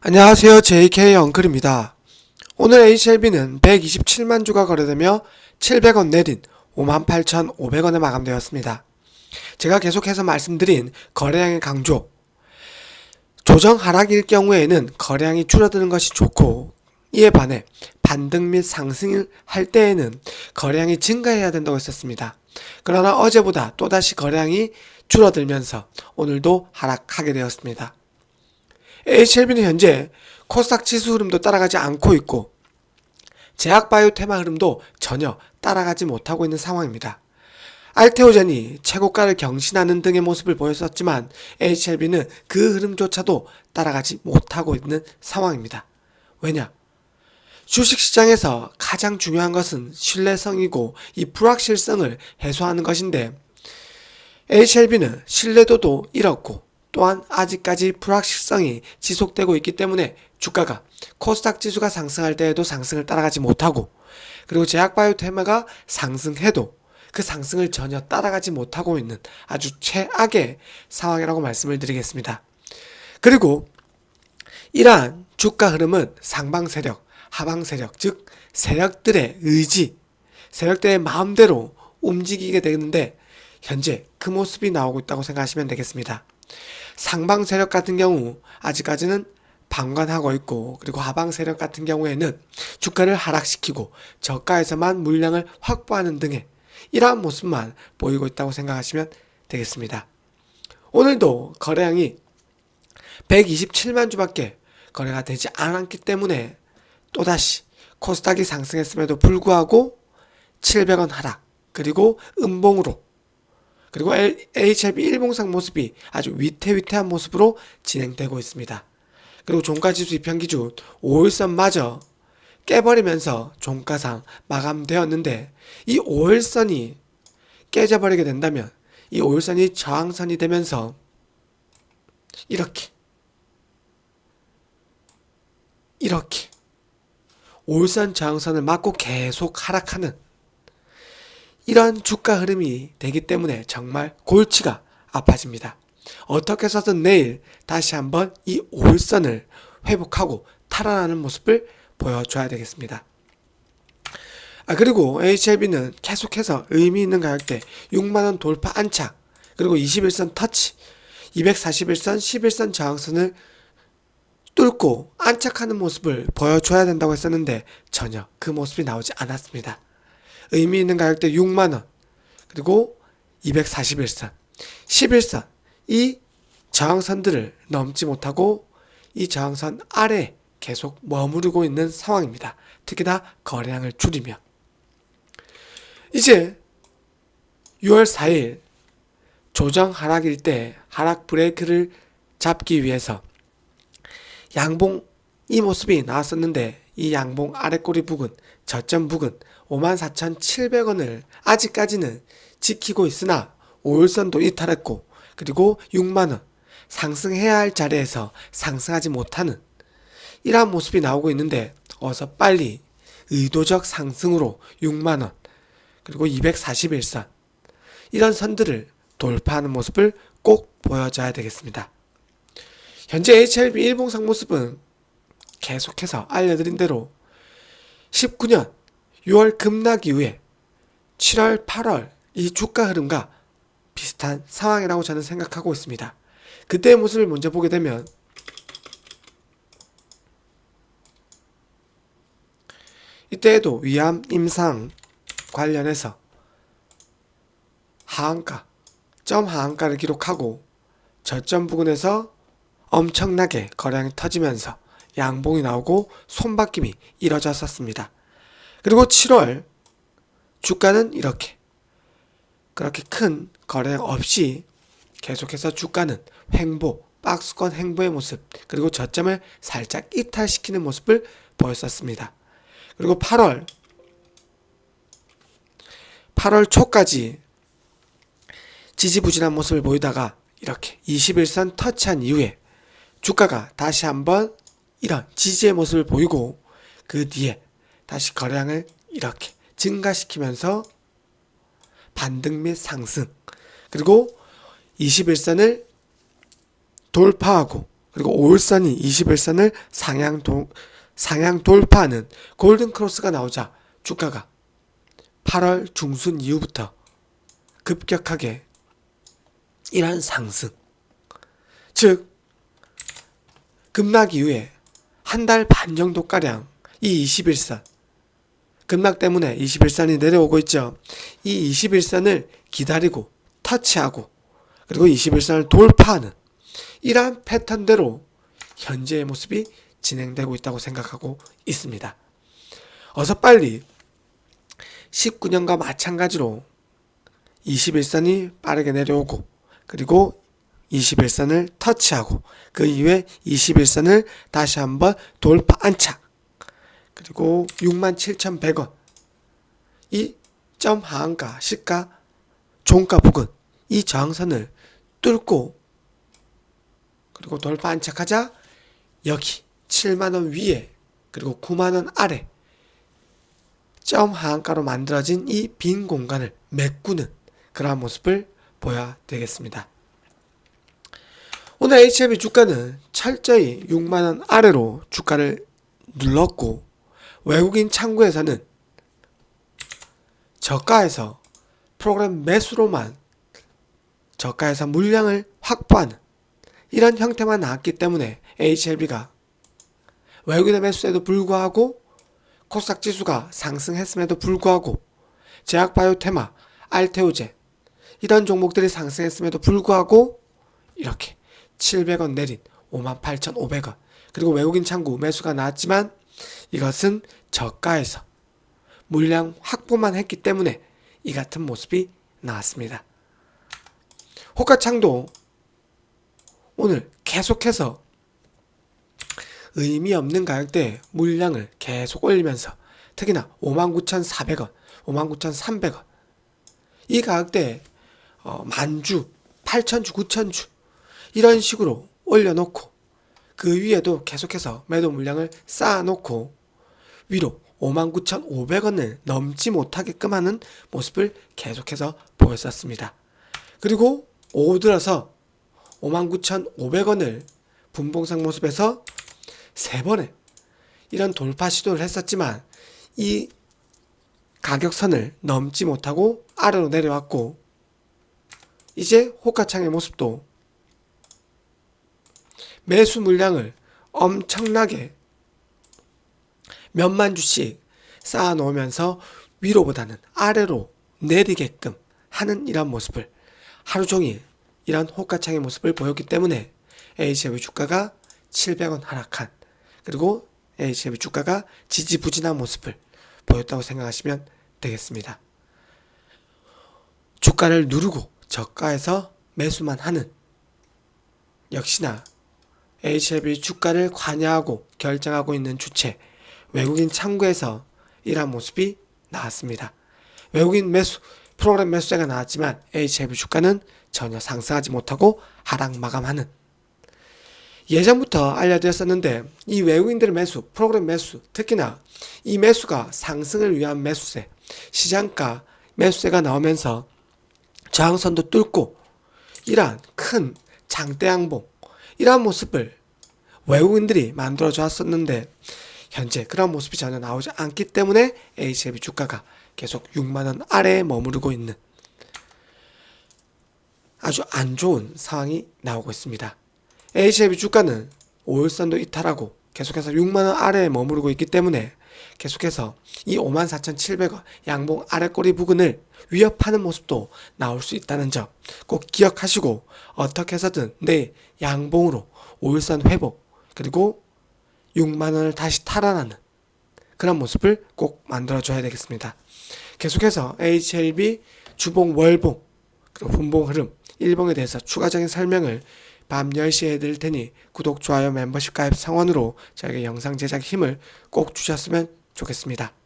안녕하세요. JK 엉클입니다. 오늘 HLB는 127만 주가 거래되며 700원 내린 58,500원에 마감되었습니다. 제가 계속해서 말씀드린 거래량의 강조. 조정 하락일 경우에는 거래량이 줄어드는 것이 좋고 이에 반해 반등 및 상승을 할 때에는 거래량이 증가해야 된다고 했었습니다. 그러나 어제보다 또다시 거래량이 줄어들면서 오늘도 하락하게 되었습니다. HLB는 현재 코스닥 지수 흐름도 따라가지 않고 있고 제약바이오 테마 흐름도 전혀 따라가지 못하고 있는 상황입니다. 알테오젠이 최고가를 경신하는 등의 모습을 보였었지만 HLB는 그 흐름조차도 따라가지 못하고 있는 상황입니다. 왜냐? 주식시장에서 가장 중요한 것은 신뢰성이고 이 불확실성을 해소하는 것인데 HLB는 신뢰도도 잃었고 또한 아직까지 불확실성이 지속되고 있기 때문에 주가가 코스닥 지수가 상승할 때에도 상승을 따라가지 못하고 그리고 제약바이오 테마가 상승해도 그 상승을 전혀 따라가지 못하고 있는 아주 최악의 상황이라고 말씀을 드리겠습니다. 그리고 이러한 주가 흐름은 상방 세력, 하방 세력, 즉 세력들의 의지, 세력들의 마음대로 움직이게 되는데 현재 그 모습이 나오고 있다고 생각하시면 되겠습니다. 상방 세력 같은 경우 아직까지는 방관하고 있고 그리고 하방 세력 같은 경우에는 주가를 하락시키고 저가에서만 물량을 확보하는 등의 이러한 모습만 보이고 있다고 생각하시면 되겠습니다. 오늘도 거래량이 127만 주밖에 거래가 되지 않았기 때문에 또다시 코스닥이 상승했음에도 불구하고 700원 하락 그리고 음봉으로 그리고 HLB 일봉상 모습이 아주 위태위태한 모습으로 진행되고 있습니다. 그리고 종가지수 입현기준 5일선마저 깨버리면서 종가상 마감되었는데 이 5일선이 깨져버리게 된다면 이 5일선이 저항선이 되면서 이렇게 이렇게 5일선 저항선을 맞고 계속 하락하는 이런 주가 흐름이 되기 때문에 정말 골치가 아파집니다. 어떻게 해서든 내일 다시 한번 이 5일선을 회복하고 탈환하는 모습을 보여줘야 되겠습니다. 아, 그리고 HLB는 계속해서 의미 있는 가격대 6만원 돌파 안착, 그리고 21선 터치, 241선, 11선 저항선을 뚫고 안착하는 모습을 보여줘야 된다고 했었는데 전혀 그 모습이 나오지 않았습니다. 의미 있는 가격대 6만원, 그리고 241선, 11선, 이 저항선들을 넘지 못하고 이 저항선 아래 계속 머무르고 있는 상황입니다. 특히나 거래량을 줄이며. 이제 6월 4일 조정 하락일 때 하락 브레이크를 잡기 위해서 양봉 이 모습이 나왔었는데 이 양봉 아래꼬리 부근 저점 부근 54,700원을 아직까지는 지키고 있으나 5일선도 이탈했고 그리고 6만원 상승해야 할 자리에서 상승하지 못하는 이러한 모습이 나오고 있는데 어서 빨리 의도적 상승으로 6만원 그리고 241선 이런 선들을 돌파하는 모습을 꼭 보여줘야 되겠습니다. 현재 HLB 일봉 상 모습은 계속해서 알려드린 대로 19년 6월 급락 이후에 7월, 8월 이 주가 흐름과 비슷한 상황이라고 저는 생각하고 있습니다. 그때의 모습을 먼저 보게 되면 이때에도 위암 임상 관련해서 하한가, 점 하한가를 기록하고 저점 부근에서 엄청나게 거래량이 터지면서 양봉이 나오고 손바뀜이 이뤄졌었습니다. 그리고 7월 주가는 이렇게 그렇게 큰 거래량 없이 계속해서 주가는 횡보, 박스권 횡보의 모습, 그리고 저점을 살짝 이탈시키는 모습을 보였었습니다. 그리고 8월 8월 초까지 지지부진한 모습을 보이다가 이렇게 21선 터치한 이후에 주가가 다시 한번 이런 지지의 모습을 보이고 그 뒤에 다시 거래량을 이렇게 증가시키면서 반등 및 상승 그리고 21선을 돌파하고 그리고 5일선이 21선을 상향 도, 상향 돌파하는 골든 크로스가 나오자 주가가 8월 중순 이후부터 급격하게 이러한 상승. 즉, 급락 이후에 한 달 반 정도가량 이 21선, 급락 때문에 21선이 내려오고 있죠. 이 21선을 기다리고 터치하고 그리고 21선을 돌파하는 이러한 패턴대로 현재의 모습이 진행되고 있다고 생각하고 있습니다. 어서 빨리 19년과 마찬가지로 21선이 빠르게 내려오고 그리고 21선을 터치하고 그 이후에 21선을 다시 한번 돌파 안착 그리고 67,100원 이 점 하한가 시가 종가 부근 이 저항선을 뚫고 그리고 돌파 안착하자 여기 7만원 위에 그리고 9만원 아래 점 하한가로 만들어진 이 빈 공간을 메꾸는 그러한 모습을 보여야 되겠습니다. 오늘 HLB 주가는 철저히 6만원 아래로 주가를 눌렀고 외국인 창구에서는 저가에서 프로그램 매수로만 저가에서 물량을 확보하는 이런 형태만 나왔기 때문에 HLB가 외국인의 매수에도 불구하고 코스닥 지수가 상승했음에도 불구하고 제약바이오 테마, 알테오젠 이런 종목들이 상승했음에도 불구하고 이렇게 700원 내린 58,500원 그리고 외국인 창구 매수가 나왔지만 이것은 저가에서 물량 확보만 했기 때문에 이 같은 모습이 나왔습니다. 호가창도 오늘 계속해서 의미 없는 가격대에 물량을 계속 올리면서 특히나 59,400원, 59,300원 이 가격대에 어, 만주, 8천주, 9천주 이런 식으로 올려놓고 그 위에도 계속해서 매도 물량을 쌓아놓고 위로 59,500원을 넘지 못하게끔 하는 모습을 계속해서 보였었습니다. 그리고 오후 들어서 59,500원을 분봉상 모습에서 세 번의 이런 돌파 시도를 했었지만 이 가격선을 넘지 못하고 아래로 내려왔고 이제 호가창의 모습도 매수 물량을 엄청나게 몇만 주씩 쌓아 놓으면서 위로보다는 아래로 내리게끔 하는 이런 모습을 하루 종일 이런 호가창의 모습을 보였기 때문에 HF 주가가 700원 하락한 그리고 HF 주가가 지지부진한 모습을 보였다고 생각하시면 되겠습니다. 주가를 누르고 저가에서 매수만 하는 역시나 HLB 주가를 관여하고 결정하고 있는 주체 외국인 창구에서 이러한 모습이 나왔습니다. 외국인 매수 프로그램 매수세가 나왔지만 HLB 주가는 전혀 상승하지 못하고 하락 마감하는 예전부터 알려드렸었는데 이 외국인들의 매수, 프로그램 매수, 특히나 이 매수가 상승을 위한 매수세, 시장가 매수세가 나오면서 저항선도 뚫고 이러한 큰 장대 양봉, 이러한 모습을 외국인들이 만들어 주었었는데 현재 그런 모습이 전혀 나오지 않기 때문에 HLB 주가가 계속 6만원 아래에 머무르고 있는 아주 안 좋은 상황이 나오고 있습니다. HLB 주가는 5일선도 이탈하고 계속해서 6만원 아래에 머무르고 있기 때문에 계속해서 이 54,700원 양봉 아래꼬리 부근을 위협하는 모습도 나올 수 있다는 점 꼭 기억하시고 어떻게 해서든 내 양봉으로 5일선 회복 그리고 6만원을 다시 탈환하는 그런 모습을 꼭 만들어줘야 되겠습니다. 계속해서 HLB 주봉 월봉 그리고 분봉 흐름 일봉에 대해서 추가적인 설명을 밤 10시에 해드릴 테니 구독, 좋아요, 멤버십 가입 성원으로 저에게 영상 제작 힘을 꼭 주셨으면 좋겠습니다.